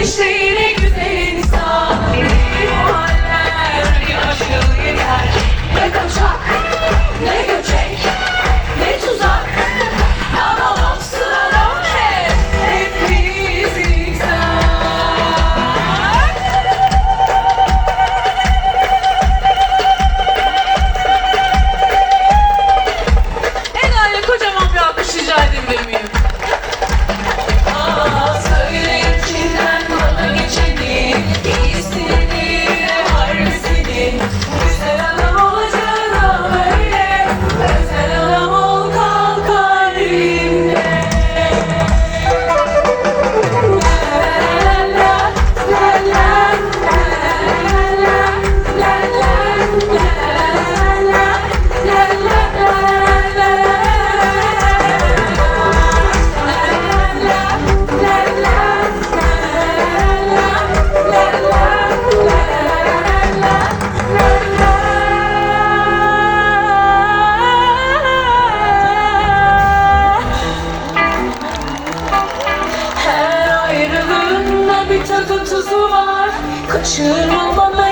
Appreciate it. Bana yeni bir